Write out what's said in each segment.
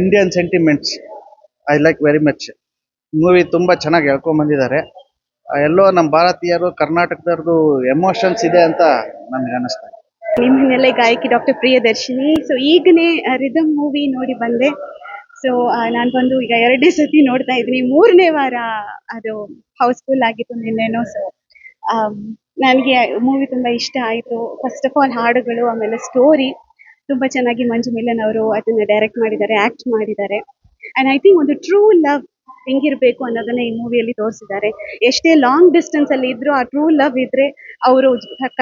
Indian sentiments I like very much movie ತುಂಬ ಚೆನ್ನಾಗಿ ಹೇಳ್ಕೊಂಡ್ ಬಂದಿದ್ದಾರೆ. ಎಲ್ಲೋ ನಮ್ಮ ಭಾರತೀಯರು ಕರ್ನಾಟಕದವ್ರದ್ದು ಎಮೋಷನ್ಸ್ ಇದೆ ಅಂತ ನನಗೆ ಅನಿಸ್ತಾ ನಿಮ್ಮ ಹಿನ್ನೆಲೆ ಗಾಯಕಿ ಡಾಕ್ಟರ್ ಪ್ರಿಯದರ್ಶಿನಿ. ಸೊ ಈಗನೇ ರಿದಮ್ ಮೂವಿ ನೋಡಿ ಬಂದೆ. ಸೊ ನಾನು ಬಂದು ಈಗ ಎರಡನೇ ಸತಿ ನೋಡ್ತಾ ಇದ್ದೀನಿ. ಮೂರನೇ ವಾರ ಅದು ಹೌಸ್ಫುಲ್ ಆಗಿತ್ತು ನಿನ್ನೆನೋ. ಸೊ ನನಗೆ ಮೂವಿ ತುಂಬ ಇಷ್ಟ ಆಯಿತು. ಫಸ್ಟ್ ಆಫ್ ಆಲ್ ಹಾಡುಗಳು, ಆಮೇಲೆ ಸ್ಟೋರಿ ತುಂಬ ಚೆನ್ನಾಗಿ ಮಂಜು ಮಿಲನ್ ಅವರು ಅದನ್ನ ಡೈರೆಕ್ಟ್ ಮಾಡಿದ್ದಾರೆ ಆಕ್ಟ್ ಮಾಡಿದ್ದಾರೆ. ಅಂಡ್ ಐ ಥಿಂಕ್ ಒಂದು ಟ್ರೂ ಲವ್ ಹೆಂಗಿರ್ಬೇಕು ಅನ್ನೋದನ್ನ ಈ ಮೂವಿಯಲ್ಲಿ ತೋರಿಸಿದ್ದಾರೆ. ಎಷ್ಟೇ ಲಾಂಗ್ ಡಿಸ್ಟೆನ್ಸ್ ಅಲ್ಲಿ ಇದ್ರು ಆ ಟ್ರೂ ಲವ್ ಇದ್ರೆ ಅವರು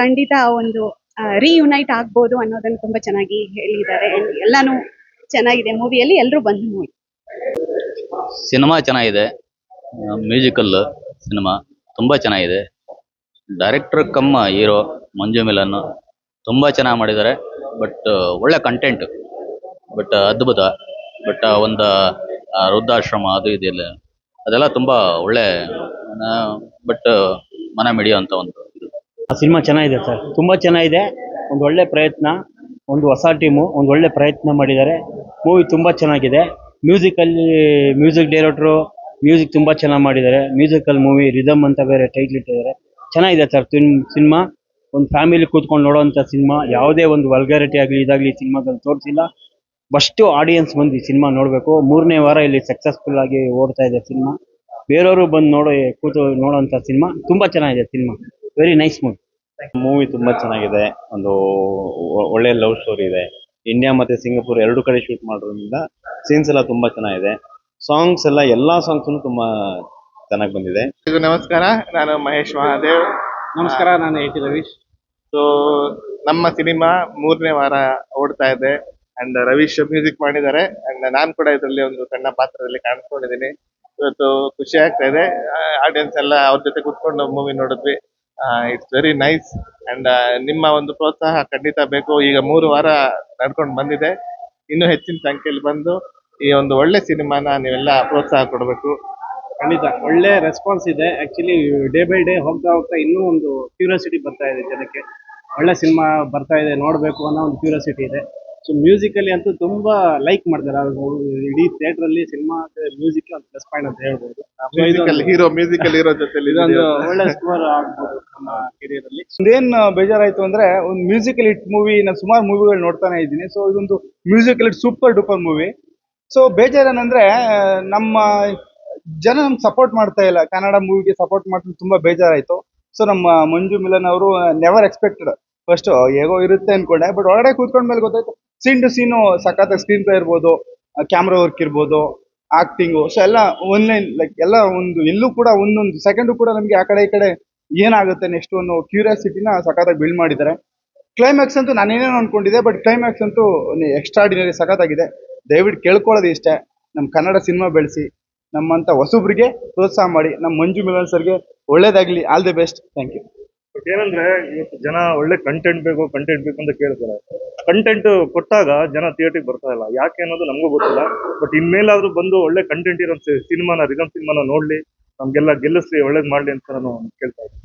ಖಂಡಿತ ಆ ಒಂದು ರೀಯುನೈಟ್ ಆಗ್ಬೋದು ಅನ್ನೋದನ್ನ ತುಂಬಾ ಚೆನ್ನಾಗಿ ಹೇಳಿದ್ದಾರೆ. ಎಲ್ಲಾನು ಚೆನ್ನಾಗಿದೆ ಮೂವಿಯಲ್ಲಿ ಎಲ್ಲರೂ ಬಂದು ಮೂವಿ ಸಿನಿಮಾ ಚೆನ್ನಾಗಿದೆ. ಮ್ಯೂಸಿಕಲ್ ಸಿನಿಮಾ ತುಂಬಾ ಚೆನ್ನಾಗಿದೆ. ಡೈರೆಕ್ಟರ್ ಕಮ್ಮ ಹೀರೋ ಮಂಜು ಮಿಲನ್. ತುಂಬ ಚೆನ್ನಾಗಿ ಮಾಡಿದ್ದಾರೆ. ಬಟ್ ಒಳ್ಳೆ ಕಂಟೆಂಟ್ ಬಟ್ ಅದ್ಭುತ. ಬಟ್ ಒಂದು ಆ, ವೃದ್ಧಾಶ್ರಮ ಅದು ಇದೆಲ್ಲ ಅದೆಲ್ಲ ತುಂಬಾ ಒಳ್ಳೆ ಬಟ್ ಮನ ಮಿಡಿಯೋಂಥ ಒಂದು ಆ ಸಿನಿಮಾ ಚೆನ್ನಾಗಿದೆ ಸರ್. ತುಂಬಾ ಚೆನ್ನಾಗಿದೆ. ಒಂದು ಒಳ್ಳೆ ಪ್ರಯತ್ನ. ಒಂದು ಹೊಸ ಟೀಮು ಒಂದು ಒಳ್ಳೆ ಪ್ರಯತ್ನ ಮಾಡಿದ್ದಾರೆ. ಮೂವಿ ತುಂಬಾ ಚೆನ್ನಾಗಿದೆ. ಮ್ಯೂಸಿಕಲ್ಲಿ ಮ್ಯೂಸಿಕ್ ಡೈರೆಕ್ಟ್ರು ಮ್ಯೂಸಿಕ್ ತುಂಬಾ ಚೆನ್ನಾಗಿ ಮಾಡಿದ್ದಾರೆ. ಮ್ಯೂಸಿಕಲ್ ಮೂವಿ ರಿದಮ್ ಅಂತ ಬೇರೆ ಟೈಟ್ಲ್ ಇಟ್ಟಿದ್ದಾರೆ. ಚೆನ್ನಾಗಿದೆ ಸರ್. ಸಿನಿಮಾ. ಒಂದು ಫ್ಯಾಮಿಲಿ ಕೂತ್ಕೊಂಡು ನೋಡೋವಂಥ ಸಿನಿಮಾ ಯಾವುದೇ ಒಂದು ವಲ್ಗಾರಿಟಿ ಆಗಲಿ ಇದಾಗಲಿ ಸಿನಿಮಾದಲ್ಲಿ ತೋರಿಸಿಲ್ಲ. ಫಸ್ಟು ಆಡಿಯನ್ಸ್ ಬಂದು ಈ ಸಿನಿಮಾ ನೋಡಬೇಕು. ಮೂರನೇ ವಾರ ಇಲ್ಲಿ ಸಕ್ಸಸ್ಫುಲ್ ಆಗಿ ಓಡ್ತಾ ಇದೆ ಸಿನಿಮಾ. ಬೇರೆಯವರು ಬಂದು ನೋಡೋ ಕೂತು ನೋಡೋವಂಥ ಸಿನಿಮಾ. ತುಂಬ ಚೆನ್ನಾಗಿದೆ cinema. Very nice movie movie ತುಂಬಾ ಚೆನ್ನಾಗಿದೆ. ಒಂದು ಒಳ್ಳೆ ಲವ್ ಸ್ಟೋರಿ ಇದೆ. ಇಂಡಿಯಾ ಮತ್ತೆ ಸಿಂಗಾಪುರ್ ಎರಡು ಕಡೆ ಶೂಟ್ ಮಾಡೋದ್ರಿಂದ ಸೀನ್ಸ್ ಎಲ್ಲ ತುಂಬಾ ಚೆನ್ನಾಗಿದೆ. ಸಾಂಗ್ಸ್ ಎಲ್ಲ ಎಲ್ಲ ಸಾಂಗ್ಸ್ ತುಂಬಾ ಚೆನ್ನಾಗಿ ಬಂದಿದೆ. ಇದು ನಮಸ್ಕಾರ. ನಾನು ಮಹೇಶ್ ಮಹಾದೇವ್. ನಮಸ್ಕಾರ ನಾನು ಎ ಟಿ ರವೀಶ್. ಸೊ ನಮ್ಮ ಸಿನಿಮಾ ಮೂರನೇ ವಾರ ಓಡ್ತಾ ಇದೆ ಅಂಡ್ ರವೀಶ್ ಮ್ಯೂಸಿಕ್ ಮಾಡಿದ್ದಾರೆ ಅಂಡ್ ನಾನು ಕೂಡ ಇದರಲ್ಲಿ ಒಂದು ಸಣ್ಣ ಪಾತ್ರದಲ್ಲಿ ಕಾಣಿಸ್ಕೊಂಡಿದ್ದೀನಿ ಇವತ್ತು ಖುಷಿ ಆಗ್ತಾ ಇದೆ. ಆಡಿಯನ್ಸ್ ಎಲ್ಲ ಅವ್ರ ಜೊತೆ ಕುತ್ಕೊಂಡು ಮೂವಿ ನೋಡಿದ್ವಿ. ಇಟ್ಸ್ ವೆರಿ ನೈಸ್ ಅಂಡ್ ನಿಮ್ಮ ಒಂದು ಪ್ರೋತ್ಸಾಹ ಖಂಡಿತ ಬೇಕು. ಈಗ ಮೂರು ವಾರ ನಡ್ಕೊಂಡು ಬಂದಿದೆ. ಇನ್ನೂ ಹೆಚ್ಚಿನ ಸಂಖ್ಯೆಯಲ್ಲಿ ಬಂದು ಈ ಒಂದು ಒಳ್ಳೆ ಸಿನಿಮಾನ ನೀವೆಲ್ಲ ಪ್ರೋತ್ಸಾಹ ಕೊಡಬೇಕು. ಖಂಡಿತ. ಒಳ್ಳೆ ರೆಸ್ಪಾನ್ಸ್ ಇದೆ. ಆಕ್ಚುಲಿ ಡೇ ಬೈ ಡೇ ಹೋಗ್ತಾ ಹೋಗ್ತಾ ಇನ್ನೂ ಒಂದು ಕ್ಯೂರಿಯಾಸಿಟಿ ಬರ್ತಾ ಇದೆ ಜನಕ್ಕೆ. ಒಳ್ಳೆ ಸಿನಿಮಾ ಬರ್ತಾ ಇದೆ ನೋಡಬೇಕು ಅನ್ನೋ ಒಂದು ಕ್ಯೂರಿಯಾಸಿಟಿ ಇದೆ. ಸೊ ಮ್ಯೂಸಿಕಲ್ಲಿ ಅಂತೂ ತುಂಬಾ ಲೈಕ್ ಮಾಡ್ತಾರೆ. ಅವ್ರು ಇಡೀ ಥಿಯೇಟರ್ ಅಲ್ಲಿ ಸಿನಿಮಾ ಮ್ಯೂಸಿಕ್ ಒಂದು ಪ್ಲಸ್ ಪಾಯಿಂಟ್ ಅಂತ ಹೇಳ್ಬೋದು. So ಮ್ಯೂಸಿಕಲ್ ಇದೊಂದು- ಹೀರೋ ಮ್ಯೂಸಿಕಲ್ ಹೀರೋ ಜೊತೆಲಿ ಇದೊಂದು ಒಳ್ಳೆ ಸ್ಕೋರ್ ಆಗ್ಬೋದು ನಮ್ಮ ಅಲ್ಲಿ. ಒಂದೇನ್ ಬೇಜಾರಾಯ್ತು ಅಂದ್ರೆ ಒಂದು ಮ್ಯೂಸಿಕಲ್ ಇಟ್ ಮೂವಿ ನಾನು ಸುಮಾರು ಮೂವಿಗಳು ನೋಡ್ತಾನೆ ಇದ್ದೀನಿ. ಸೊ ಇದೊಂದು musical hit super duper movie so ಬೇಜಾರೇನಂದ್ರೆ ಆ, ನಮ್ಮ ಜನ ನಮ್ಗೆ ಸಪೋರ್ಟ್ ಮಾಡ್ತಾ ಇಲ್ಲ. ಕನ್ನಡ ಮೂವಿಗೆ ಸಪೋರ್ಟ್ ಮಾಡ್ತಾ ತುಂಬಾ ಬೇಜಾರಾಯ್ತು. ಸೊ ನಮ್ಮ ಮಂಜು ಮಿಲನ್ ಅವರು ನೆವರ್ ಎಕ್ಸ್ಪೆಕ್ಟೆಡ್ ಫಸ್ಟ್ ಹೇಗೋ ಇರುತ್ತೆ ಅನ್ಕೊಂಡೆ ಬಟ್ ಒಳಗಡೆ ಕೂತ್ಕೊಂಡ ಮೇಲೆ ಗೊತ್ತಾಯ್ತು ಸೀನ್ ಟು ಸೀನು ಸಖತ್ ಸ್ಕ್ರೀನ್ ಪ್ಲೇ ಇರ್ಬೋದು ಕ್ಯಾಮ್ರಾ ವರ್ಕ್ ಇರ್ಬೋದು ಆಕ್ಟಿಂಗು ಸೊ ಎಲ್ಲ ಒನ್ಲೈನ್ ಲೈಕ್ ಎಲ್ಲ ಒಂದು ಎಲ್ಲೂ ಕೂಡ ಒಂದೊಂದು ಸೆಕೆಂಡು ಕೂಡ ನಮಗೆ ಆ ಕಡೆ ಈ ಕಡೆ ಏನಾಗುತ್ತೆ ನೆಕ್ಸ್ಟ್ ಅನ್ನೋ ಕ್ಯೂರಿಯಾಸಿಟಿನ ಸಖತ್ತಾಗಿ ಬಿಲ್ಡ್ ಮಾಡಿದ್ದಾರೆ. ಕ್ಲೈಮ್ಯಾಕ್ಸ್ ಅಂತೂ ನಾನೇನೇನೋ ಅನ್ಕೊಂಡಿದ್ದೆ ಬಟ್ ಕ್ಲೈಮ್ಯಾಕ್ಸ್ ಅಂತೂ ಎಕ್ಸ್ಟ್ರಾಡಿನರಿ ಸಖತ್ತಾಗಿದೆ. ದಯವಿಟ್ಟು ಕೇಳ್ಕೊಳ್ಳೋದು ಇಷ್ಟೇ ನಮ್ಮ ಕನ್ನಡ ಸಿನಿಮಾ ಬೆಳೆಸಿ ನಮ್ಮಂಥ ಹೊಸಬ್ರಿಗೆ ಪ್ರೋತ್ಸಾಹ ಮಾಡಿ ನಮ್ಮ ಮಂಜು ಮಿಲನ್ ಸರ್ಗೆ ಒಳ್ಳೇದಾಗಲಿ all the best thank you ಏನಂದ್ರೆ, ಇವತ್ತು ಜನ ಒಳ್ಳೆ ಕಂಟೆಂಟ್ ಬೇಕು ಕಂಟೆಂಟ್ ಬೇಕು ಅಂತ ಕೇಳ್ತಾರೆ. ಕಂಟೆಂಟ್ ಕೊಟ್ಟಾಗ ಜನ ಥಿಯೇಟರ್ಗೆ ಬರ್ತಾ ಇಲ್ಲ. ಯಾಕೆ ಅನ್ನೋದು ನಮಗೂ ಗೊತ್ತಿಲ್ಲ. ಬಟ್ ಇನ್ಮೇಲಾದ್ರೂ ಬಂದು ಒಳ್ಳೆ ಕಂಟೆಂಟ್ ಇರೋ ಸಿನಿಮಾನ ರಿಗಮ್ ಸಿನಿಮಾನ ನೋಡ್ಲಿ. ನಮ್ಗೆಲ್ಲ ಗೆಲ್ಲಿಸ್ಲಿ, ಒಳ್ಳೇದ್ ಮಾಡ್ಲಿ ಅಂತ ನಾನು ಕೇಳ್ತಾ ಇದ್ದೀನಿ.